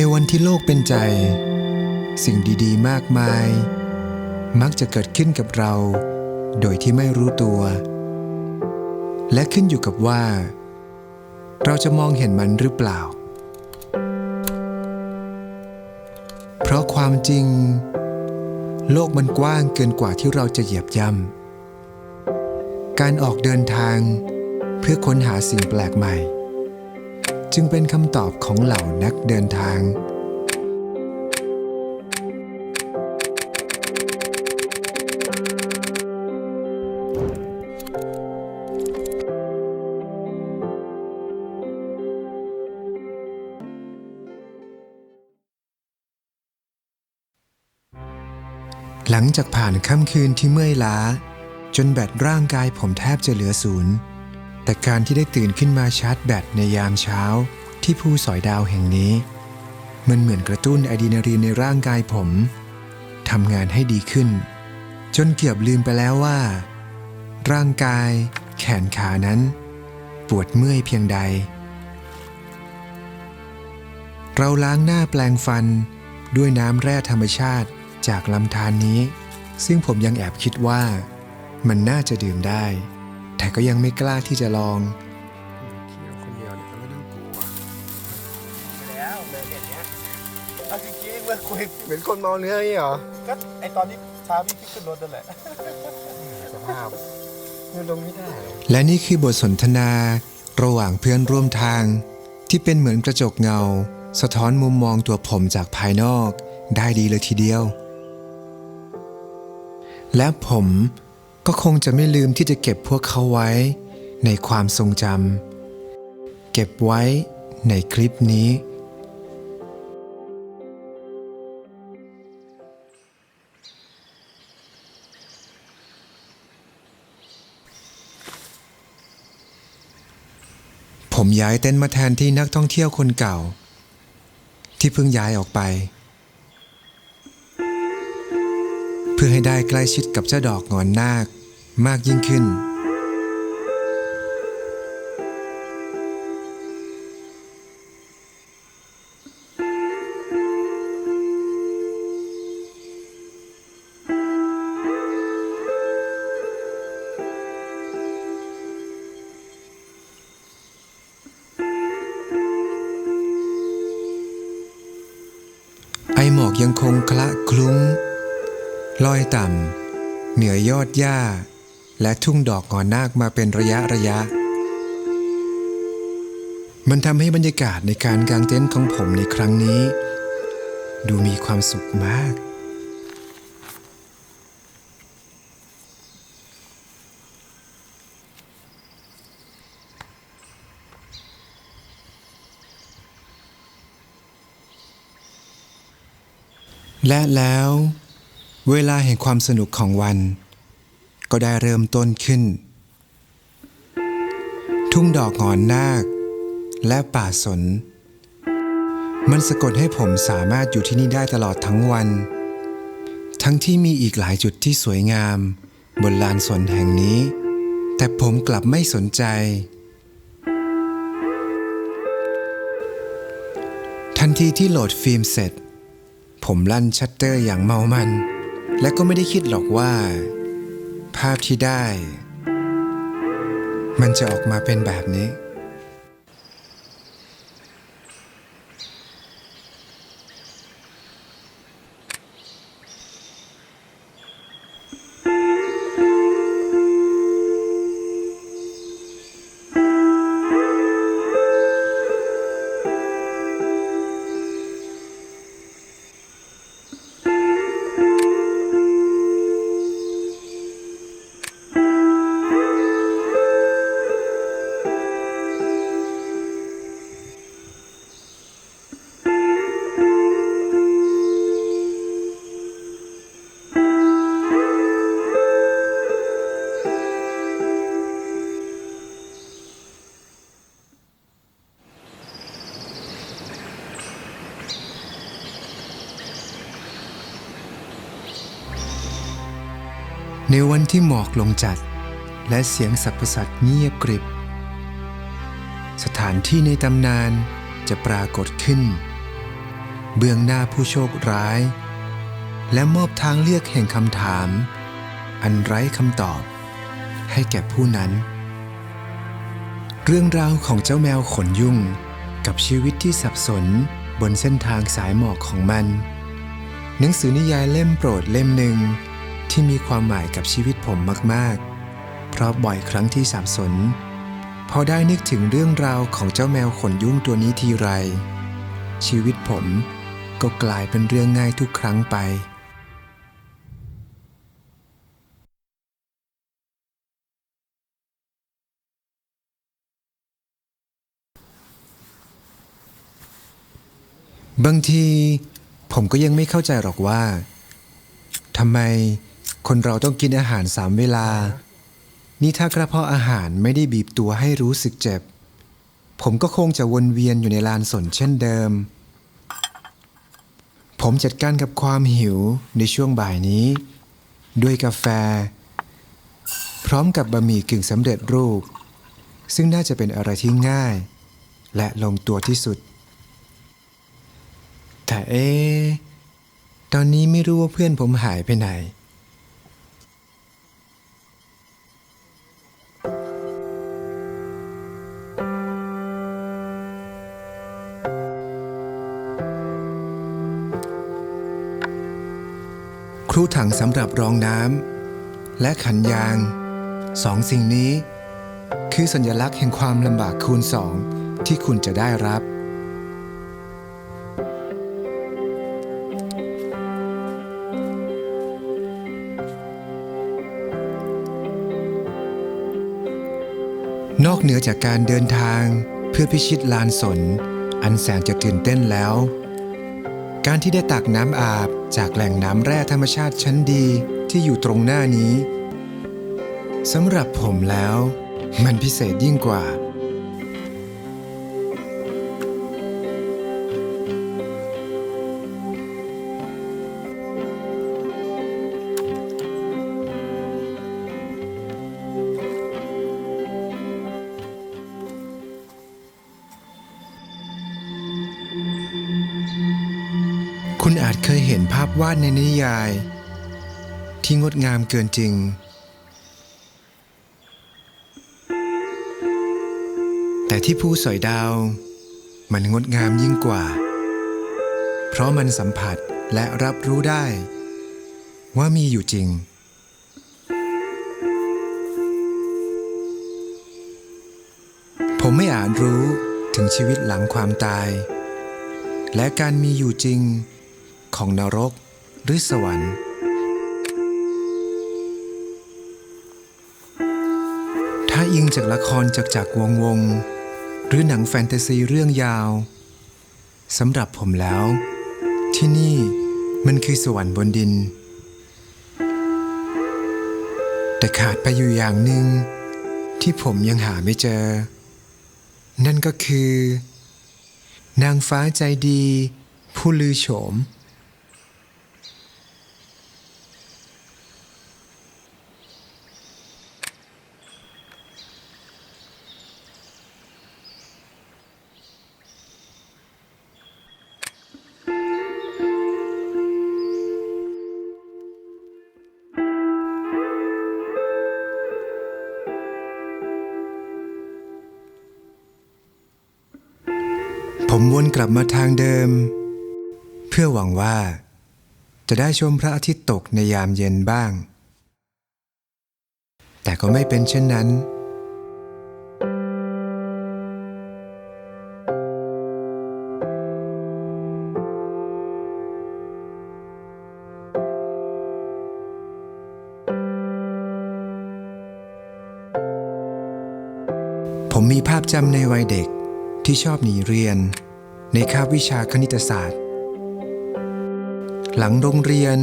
ในวันที่โลกเป็นใจ สิ่งดีๆ มากมาย มักจะเกิดขึ้นกับเรา โดยที่ไม่รู้ตัว และขึ้นอยู่กับว่า เราจะมองเห็นมันหรือเปล่า เพราะความจริง โลกมันกว้างเกินกว่าที่เราจะเหยียบย่ำการออกเดินทางเพื่อค้นหาสิ่งแปลกใหม่ จึงเป็นคำตอบของเหล่านักเดินทาง หลังจากผ่านค่ำคืนที่เมื่อยล้า จนแบตร่างกายผมแทบจะเหลือศูนย์ แต่การที่ได้ตื่นขึ้นมาชาร์จแบตในยามเช้า ที่ภูสอยดาวแห่งนี้ มันเหมือนกระตุ้นอะดรีนาลีนในร่างกายผมทำงานให้ดีขึ้น จนเกือบลืมไปแล้วว่า ร่างกาย แขนขานั้น ปวดเมื่อยเพียงใด เราล้างหน้าแปลงฟันด้วยน้ำแร่ธรรมชาติจากลำธารนนี้ ซึ่งผมยังแอบคิดว่า มันน่าจะดื่มได้ แต่ก็ยังไม่กล้าที่จะลองเคี้ยวคนเดียวเนี่ยก็ไม่ต้องกลัวแล้วเลยเห็นเนี้ยเอาจริงๆเมื่อคุยเหมือนคนเมาเนื้อนี่เหรอก็ไอตอนที่เช้าพี่พี่ขึ้นรถนั่นแหละสภาพเนี่ยลงไม่ได้ และนี่คือบทสนทนา ระหว่างเพื่อนร่วมทาง ที่เป็นเหมือนกระจกเงา สะท้อนมุมมองตัวผมจากภายนอก ได้ดีเลยทีเดียว และผม ก็คงจะไม่ลืมที่จะเก็บพวกเขาไว้ ในความทรงจำเก็บไว้ในคลิปนี้ ผมย้ายเต็นท์มาแทนที่นักท่องเที่ยวคนเก่า ที่เพิ่งย้ายออกไป เพื่อให้ได้ใกล้ชิดกับเจ้าดอกงอนนาค มากยิ่งขึ้น ไอหมอกยังคงคละคลุ้งลอยต่ำ เหนือยอดหญ้า และทุ่งดอกงอนนาคมาเป็นระยะระยะ มันทำให้บรรยากาศในการกางเต็นท์ของผมในครั้งนี้ ดูมีความสุขมากและแล้ว เวลาแห่งความสนุกของวัน ก็ได้เริ่มต้นขึ้น ทุ่งดอกงอนนาค และป่าสน มันสะกดให้ผมสามารถอยู่ที่นี่ได้ตลอดทั้งวัน ทั้งที่มีอีกหลายจุดที่สวยงาม บนลานสนแห่งนี้ แต่ผมกลับไม่สนใจ ทันทีที่โหลดฟิล์มเสร็จ ผมลั่นชัตเตอร์อย่างเมามัน และก็ไม่ได้คิดหรอกว่า ภาพที่ได้ มันจะออกมาเป็นแบบนี้ ในวันที่หมอกลงจัด และเสียงสัรพสัตว์เงียบกริบ สถานที่ในตำนานจะปรากฏขึ้น เบื้องหน้าผู้โชคร้าย และมอบทางเลือกแห่งคำถาม อันไร้คำตอบ ให้แก่ผู้นั้น เรื่องราวของเจ้าแมวขนยุ่งกับชีวิตที่สับสนบนเส้นทางสายหมอกของมัน หนังสือนิยายเล่มโปรดเล่มหนึ่ง ที่มีความหมายกับชีวิตผมมากๆ เพราะบ่อยครั้งที่สับสน พอได้นึกถึงเรื่องราวของเจ้าแมวขนยุ่งตัวนี้ทีไร ชีวิตผมก็กลายเป็นเรื่องง่ายทุกครั้งไป บางที ผมก็ยังไม่เข้าใจหรอกว่าทำไม คนเราต้องกินอาหารสามเวลา นี่ถ้ากระเพาะอาหารไม่ได้บีบตัวให้รู้สึกเจ็บ ผมก็คงจะวนเวียนอยู่ในลานสนเช่นเดิม ผมจัดการกับความหิวในช่วงบ่ายนี้ ด้วยกาแฟ พร้อมกับบะหมี่กึ่งสำเร็จรูป ซึ่งน่าจะเป็นอะไรที่ง่าย และลงตัวที่สุด แต่เอ๊ะตอนนี้ไม่รู้ว่าเพื่อนผมหายไปไหน รูถังสำหรับรองน้ำและขันยางสองสิ่งนี้ คือสัญลักษณ์แห่งความลำบากคูณสองที่คุณจะได้รับนอกเหนือจากการเดินทางเพื่อพิชิตลานสน อันแสนจะตื่นเต้นแล้ว การที่ได้ตักน้ำอาบจากแหล่งน้ำแร่ธรรมชาติชั้นดีที่อยู่ตรงหน้านี้สำหรับผมแล้ว มันพิเศษยิ่งกว่า ภาพวาดในนิยาย ที่งดงามเกินจริง แต่ที่ภูสอยดาว มันงดงามยิ่งกว่า เพราะมันสัมผัสและรับรู้ได้ ว่ามีอยู่จริง ผมไม่อาจรู้ถึงชีวิตหลังความตาย และการมีอยู่จริง ของนรกหรือสวรรค์ ถ้าอิงจากละครจากจากวงวง หรือหนังแฟนตาซีเรื่องยาวสำหรับผมแล้ว ที่นี่มันคือสวรรค์บนดิน แต่ขาดไปอยู่อย่างหนึ่งที่ผมยังหาไม่เจอ นั่นก็คือ นางฟ้าใจดี ผู้ลือโฉม ผมวนกลับมาทางเดิม เพื่อหวังว่า จะได้ชมพระอาทิตย์ตกในยามเย็นบ้าง แต่ก็ไม่เป็นเช่นนั้น ผมมีภาพจำในวัยเด็กที่ชอบหนีเรียน ในคาบวิชาคณิตศาสตร์ หลังโรงเรียน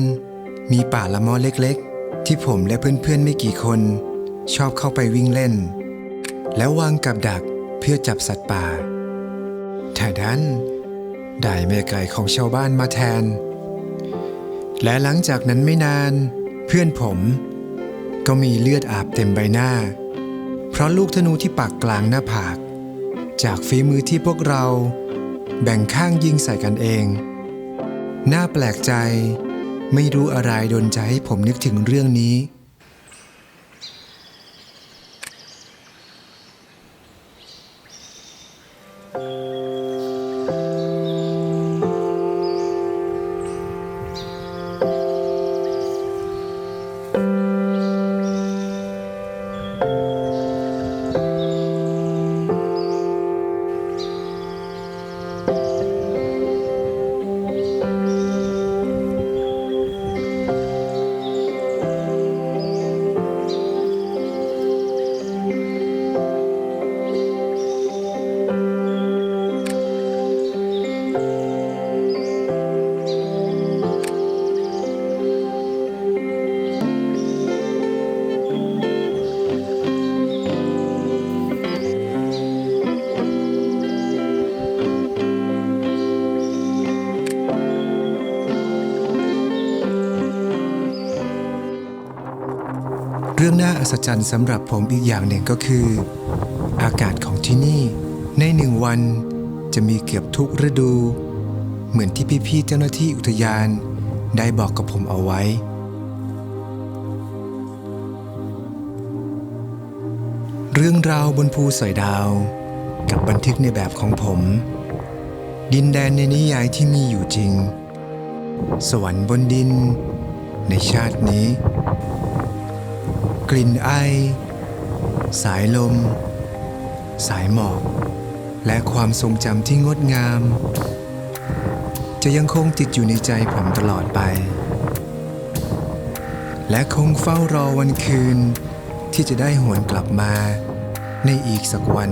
มีป่าละมอเล็กๆ ที่ผมและเพื่อนๆไม่กี่คน ชอบเข้าไปวิ่งเล่น แล้ววางกับดักเพื่อจับสัตว์ป่าแต่ดันได้แม่ไก่ของชาวบ้านมาแทน และหลังจากนั้นไม่นาน เพื่อนผมก็มีเลือดอาบเต็มใบหน้า เพราะลูกธนูที่ปักกลางหน้าผาก จากฝีมือที่พวกเรา แบ่งข้างยิงใส่กันเอง น่าแปลกใจ ไม่รู้อะไรดนใจให้ผมนึกถึงเรื่องนี้ เรื่องน่าอัศจรรย์สำหรับผมอีกอย่างหนึ่งก็คือ อากาศของที่นี่ ในหนึ่งวันจะมีเกือบทุกฤดู เหมือนที่พี่ๆเจ้าหน้าที่อุทยานได้บอกกับผมเอาไว้ เรื่องราวบนภูสอยดาว กับบันทึกในแบบของผม ดินแดนในนิยายที่มีอยู่จริง สวรรค์บนดิน ในชาตินี้ กลิ่นไอ สายลม สายหมอก และความทรงจำที่งดงาม จะยังคงติดอยู่ในใจผมตลอดไป และคงเฝ้ารอวันคืนที่จะได้หวนกลับมาในอีกสักวัน